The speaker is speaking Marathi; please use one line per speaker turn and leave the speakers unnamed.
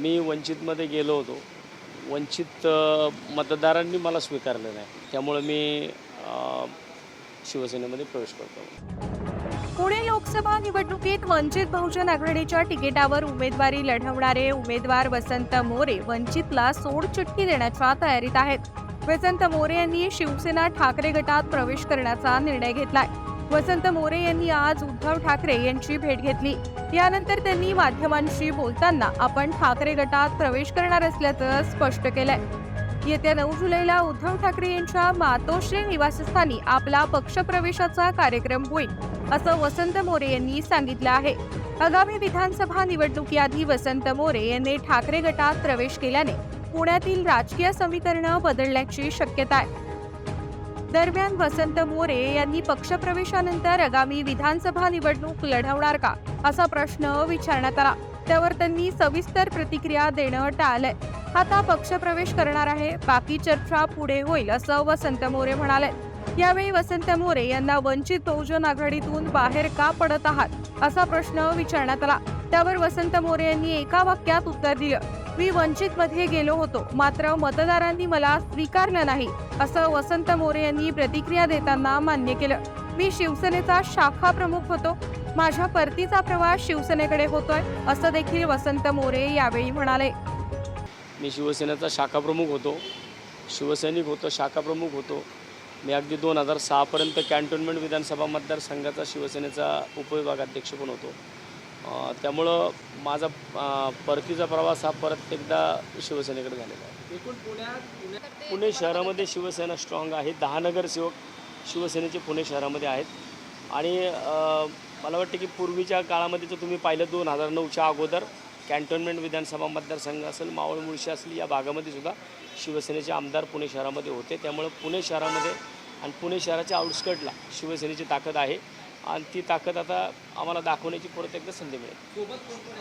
मी वंचितमध्ये गेलो होतो. वंचित मतदारांनी मला स्वीकारलं नाही. त्यामुळं मी शिवसेनेमध्ये प्रवेश करतो.
पुणे लोकसभा निवडणुकीत वंचित बहुजन आघाडीच्या तिकिटावर उमेदवारी लढवणारे उमेदवार वसंत मोरे वंचितला सोडचिठ्ठी देण्याच्या तयारीत आहेत. वसंत मोरे यांनी शिवसेना ठाकरे गटात प्रवेश करण्याचा निर्णय घेतलाय. वसंत मोरे यांनी आज उद्धव ठाकरे यांची भेट घेतली. यानंतर त्यांनी माध्यमांशी बोलताना आपण ठाकरे गटात प्रवेश करणार असल्याचं स्पष्ट केलंय. येत्या नऊ जुलैला उद्धव ठाकरे यांच्या मातोश्री निवासस्थानी आपला पक्षप्रवेशाचा कार्यक्रम होईल असं वसंत मोरे यांनी सांगितलं आहे. आगामी विधानसभा निवडणुकीआधी वसंत मोरे यांनी ठाकरे गटात प्रवेश केल्याने पुण्यातील राजकीय समीकरणं बदलण्याची शक्यता आहे. दरम्यान वसंत मोरे यांनी पक्षप्रवेशानंतर आगामी विधानसभा निवडणूक लढवणार का असा प्रश्न विचारण्यात आला. त्यावर त्यांनी सविस्तर प्रतिक्रिया देणं टाळलंय. आता पक्षप्रवेश करणार आहे बाकी चर्चा पुढे होईल असं वसंत मोरे म्हणाले. यावेळी वसंत मोरे यांना वंचित बहुजन आघाडीतून बाहेर का पडत आहात असा प्रश्न विचारण्यात आला. त्यावर वसंत मोरे यांनी एका वाक्यात उत्तर दिलं. मी वंचित मध्ये गेलो होतो मात्र मतदारांनी मला स्वीकारलं नाही. असं वसंत मोरे यांनी प्रतिक्रिया देताना मान्य केलं. मी शिवसेनेचा शाखा प्रमुख होतो. माझ्या परतीचा प्रवास शिवसेनेकडे होतोय असं देखील वसंत मोरे यावेळी म्हणाले.
मी शिवसेनेचा शाखाप्रमुख होतो. शिवसैनिक होतो शाखाप्रमुख होतो. मी अगदी दोन हजार सहापर्यंत कॅन्टोन्मेंट विधानसभा मतदारसंघाचा शिवसेनेचा उपविभागाध्यक्ष पण होतो. त्यामुळं माझा परतीचा प्रवास हा परत एकदा शिवसेनेकडे झालेला आहे.
एकूण पुण्यात पुण्यात
पुणे शहरामध्ये शिवसेना स्ट्रॉंग आहे. दहा नगरसेवक शिवसेनेचे पुणे शहरामध्ये आहेत. आणि मला वाटतं की पूर्वीच्या काळामध्ये तर तुम्ही पाहिलं दोन हजार नऊच्या अगोदर कॅन्टोन्मेंट विधानसभा मतदारसंघ असेल मावळ मुळशी असेल या भागामध्ये सुद्धा शिवसेनेचे आमदार पुणे शहरामध्ये होते. त्यामुळं पुणे शहरामध्ये आणि पुणे शहराच्या आउटस्कटला शिवसेनेची ताकद आहे. आणि ती ताकद आता आम्हाला दाखवण्याची परत एकदा संधी मिळेल.